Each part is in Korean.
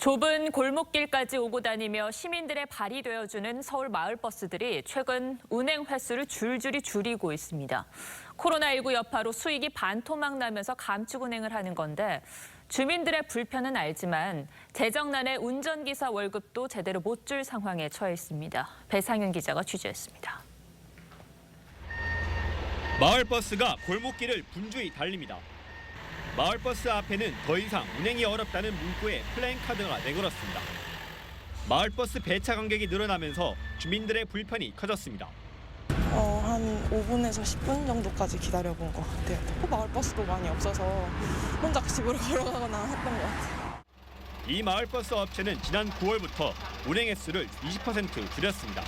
좁은 골목길까지 오고 다니며 시민들의 발이 되어주는 서울 마을버스들이 최근 운행 횟수를 줄줄이 줄이고 있습니다. 코로나19 여파로 수익이 반토막 나면서 감축 운행을 하는 건데 주민들의 불편은 알지만 재정난에 운전기사 월급도 제대로 못 줄 상황에 처해 있습니다. 배상윤 기자가 취재했습니다. 마을버스가 골목길을 분주히 달립니다. 마을버스 앞에는 더 이상 운행이 어렵다는 문구에 플랜카드가 내걸었습니다. 마을버스 배차 간격이 늘어나면서 주민들의 불편이 커졌습니다. 어, 한 5분에서 10분 정도까지 기다려본 것 같아요. 마을버스도 많이 없어서 혼자 집으로 걸어가거나 했던 것 같아요. 이 마을버스 업체는 지난 9월부터 운행 횟수를 20% 줄였습니다.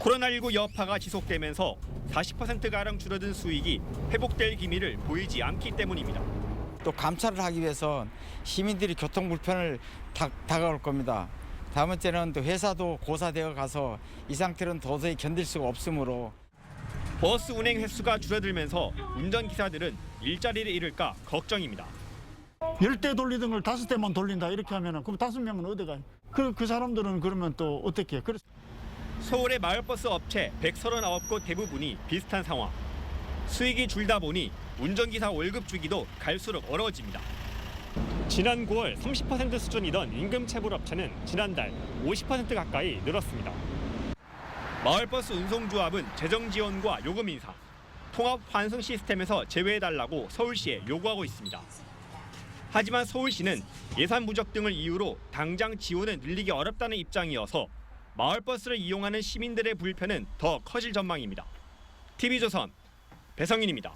코로나19 여파가 지속되면서 40%가량 줄어든 수익이 회복될 기미를 보이지 않기 때문입니다. 또 감찰을 하기 위해서 시민들이 교통 불편을 다, 다가올 겁니다. 다음 번째는 또 회사도 고사되어 가서 이 상태로는 도저히 견딜 수가 없으므로 버스 운행 횟수가 줄어들면서 운전기사들은 일자리를 잃을까 걱정입니다. 열대 돌리던 걸 다섯 대만 돌린다 이렇게 하면은 그럼 다섯 명은 어디 가요? 그, 그 사람들은 그러면 또 어떻게 해? 그래서 서울의 마을버스 업체 139곳 대부분이 비슷한 상황. 수익이 줄다 보니 운전기사 월급 주기도 갈수록 어려워집니다. 지난 9월 30% 수준이던 임금 체불 업체는 지난달 50% 가까이 늘었습니다. 마을버스 운송조합은 재정 지원과 요금 인상, 통합 환승 시스템에서 제외해달라고 서울시에 요구하고 있습니다. 하지만 서울시는 예산 부족 등을 이유로 당장 지원을 늘리기 어렵다는 입장이어서 마을버스를 이용하는 시민들의 불편은 더 커질 전망입니다. TV조선 배성인입니다.